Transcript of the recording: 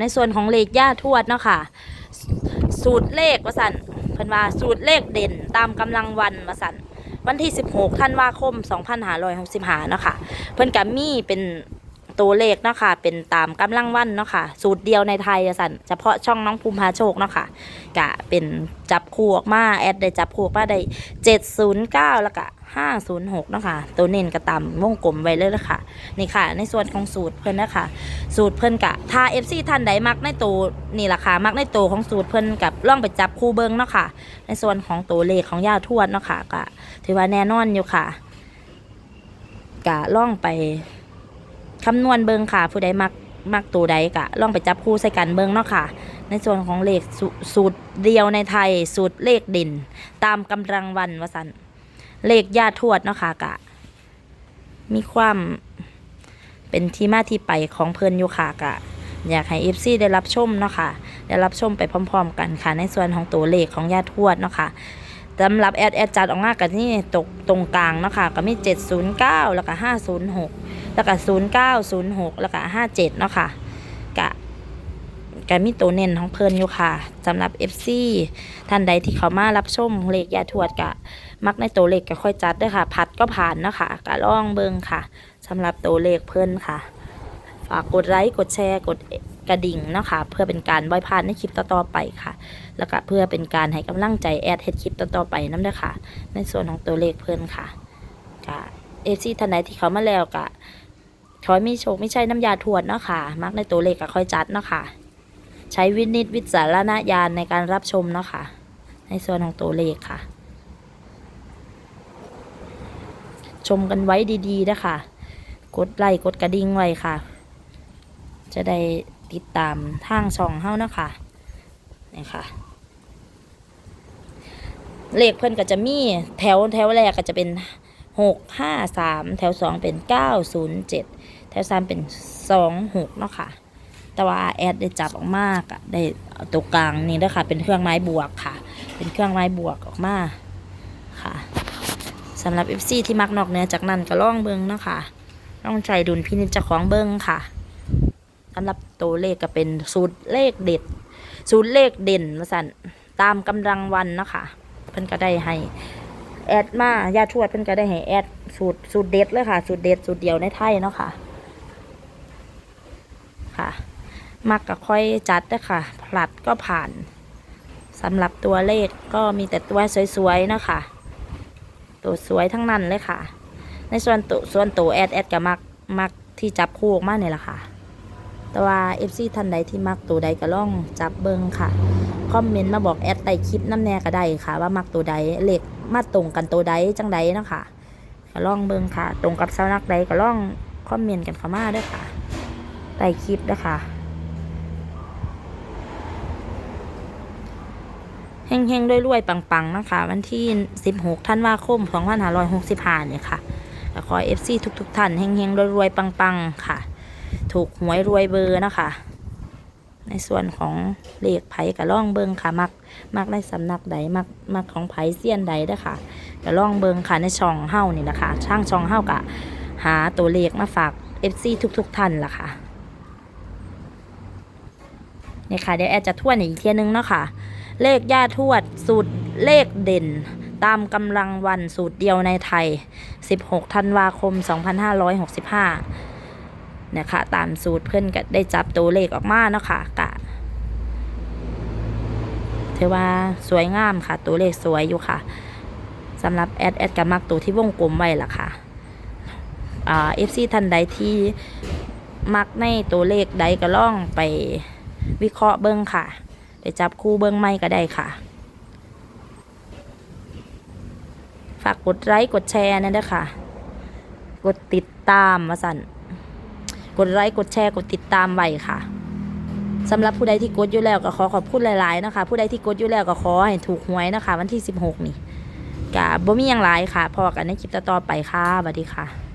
ในส่วนของเลขย่าทวดเนาะค่ะ สูตรเลขวสันเพิ่นว่าสูตรเลขเด่นตามกำลังวันวสันวันที่ 16ธันวาคม 2565เนาะค่ะ เพิ่นกับมีเป็นตัวเลขเนาะค่ะ เป็นตามกำลังวันเนาะค่ะ สูตรเดียวในไทยอะสันเฉพาะช่องน้องภูมิพาโชคเนาะค่ะกะเป็นจับคู่ออกมา แอดได้จับคู่ออกมาได้709 แล้วก็ 506เนาะค่ะตัวเน้นกระตำวงกลมไว้เลยละค่ะนี่ค่ะ ในส่วนของสูตรเพิ่นนะคะสูตรเพิ่นกะถ้า FC ท่านใดมักในตัวนี่ล่ะค่ะมักในตัวของสูตรเพิ่นกับล่องไปจับคู่เบิงเนาะค่ะ ในส่วนของตัวเลขของย่าทวดเนาะค่ะกะถือว่าแน่นอนอยู่ค่ะกะล่องไปคำนวณเบิงค่ะ ผู้ใดมักมักตัวใดกะล่องไปจับคู่ใส่กันเบิงเนาะค่ะ ในส่วนของเลขสสูตรเดียวในไทยสูตรเลขเด่นตามกำลังวันวสัน เลขย่าทวดเนาะค่ะกะ มีความเป็นที่มาที่ไปของเพลินอยู่ค่ะกะ อยากให้ FC ได้รับชมเนาะค่ะได้รับชมไปพร้อม ๆ กันค่ะ ในส่วนของตัวเลขของยาทวดเนาะค่ะสำหรับแอดแอดจัดออกมากันนี่ตกตรงกลางเนาะค่ะก็มี 709 แล้วก็ 506 แล้วก็ 0906 แล้วก็ 57 เนาะค่ะกะ กมีตัวเน้นของเพิ่นอยู่ค่ะสำหรับ FC ท่านใดที่เขามารับชมเลขยาทวดกะ มักในตัวเลขก็ค่อยจัดด้วยค่ะ พัดก็ผ่านเนาะค่ะกะล่องเบิงค่ะสำหรับตัวเลขเพิ่นค่ะฝากกดไลค์กดแชร์กดกระดิ่งเนาะค่ะเพื่อเป็นการบอยพานในคลิปต่อๆไปค่ะ แล้วก็เพื่อเป็นการให้กำลังใจแอดเฮ็ดคลิปต่อๆไปน้ำเด้อค่ะ ในส่วนของตัวเลขเพิ่นค่ะกะเอซี่ท่านใดที่เขามาแล้วกะขอให้มีโชคไม่ใช่น้ำยาทวดเนาะค่ะ มักในตัวเลขก็ค่อยจัดเนาะค่ะ ใช้วินิจวิจารณญาณในการรับชมเนาะค่ะ ในส่วนของตัวเลขค่ะ ชมกันไว้ดีๆนะคะกดไลค์กดกระดิ่งไว้ค่ะ จะได้ติดตามทางช่องเฮานะคะนี่ค่ะเลขเพิ่นก็จะมีแถวแถวแรกก็จะเป็นหกห้าสามแถวสองเป็นเก้าศูนย์เจ็ดแถวสามเป็นสองหกเนาะค่ะ แต่ว่าแอดได้จับออกมากอะได้ตัวกลางนี่ด้วยค่ะ เป็นเครื่องไม้บวกค่ะ เป็นเครื่องไม้บวกออกมาค่ะสำหรับ FC ที่มักนอกเนื้อจากนั้นก็ล่องเบิงเนาะค่ะต้องใจดุลพินิจจ้าของเบิ้งค่ะสำหรับตัวเลขก็เป็นสูตรเลขเด็ด สูตรเลขเด่นมาสั่นตามกำลังวันเนาะค่ะเพิ่นก็ได้ให้แอดมาญาติทวดเพิ่นก็ได้ให้แอดสูตรสูตรเด็ดเลยค่ะ สูตรเด็ดสูตรเดียวในไทยเนาะค่ะ ค่ะ มักก็ค่อยจัดนะคะผลัดก็ผ่านสำหรับตัวเลขก็มีแต่ตัวสวยๆนะคะตัวสวยทั้งนั้นเลยค่ะ ในส่วนตัวส่วนตัวแอดแอดก็มักมักที่จับคู่ออกมาเนี่ยแหละค่ะ แต่ว่า FC ท่านใดที่มักตัวใดก็ล่องจับเบิงค่ะคอมเมนต์มาบอกแอดใต้คลิปน้ำแน่ก็ได้ค่ะ ว่ามักตัวใดเลขมาตรงกันตัวใดจังใดนะคะก็ล่องเบิงค่ะ ตรงกับสำนักใดก็ล่องคอมเมนต์กันเข้ามาด้วยค่ะใต้คลิปด้วยค่ะ เฮงๆรวยๆปังๆนะคะ วันที่ 16ธันวาคม2565เนี่ยค่ะแล้วขอ FC ทุกๆท่านเฮงๆรวยๆปังๆค่ะ ถูกหวยรวยเบอร์นะคะ ในส่วนของเลขไผ่กับล่องเบิงค่ะมักมักในสำนักใดมักมักของไผ่เซียนใดเด้ค่ะกับล่องเบิงค่ะในช่องเฮ้านี่นะคะช่างช่องเฮ้ากะหาตัวเลขมาฝาก FC ทุกๆท่านล่ะค่ะนี่ค่ะเดี๋ยวแอดจะทวนอีกเทียนึงเนาะค่ะ เลขย่าทวด สูตรเลขเด่น ตามกำลังวันสูตรเดียวในไทย 16 ธันวาคม 2565 นะคะ ตามสูตรเพื่อนก็ได้จับตัวเลขออกมาเนาะค่ะกะถือว่าสวยงามค่ะ ตัวเลขสวยอยู่ค่ะสำหรับแอดแอดกับมักตัวที่วงกลมไว้ล่ะค่ะอ่าเอฟซีท่านใดที่มักในตัวเลขใดก็ล่องไปวิเคราะห์เบิ้งค่ะ ไปจับคู่เบิ้องไม่ก็ได้ค่ะ ฝากกดไลค์กดแชร์นั่นเด้อค่ะ กดติดตามมาสั่น กดไลค์กดแชร์กดติดตามไว้ค่ะสำหรับผู้ใดที่กดอยู่แล้วก็ขอขอบคุณหลายๆนะคะ ผู้ใดที่กดอยู่แล้วก็ขอให้ถูกหวยนะคะ วันที่ 16 นี่กะบ่มีอย่างไรค่ะพอกันในคลิปต่อๆไปค่ะสวัสดีค่ะ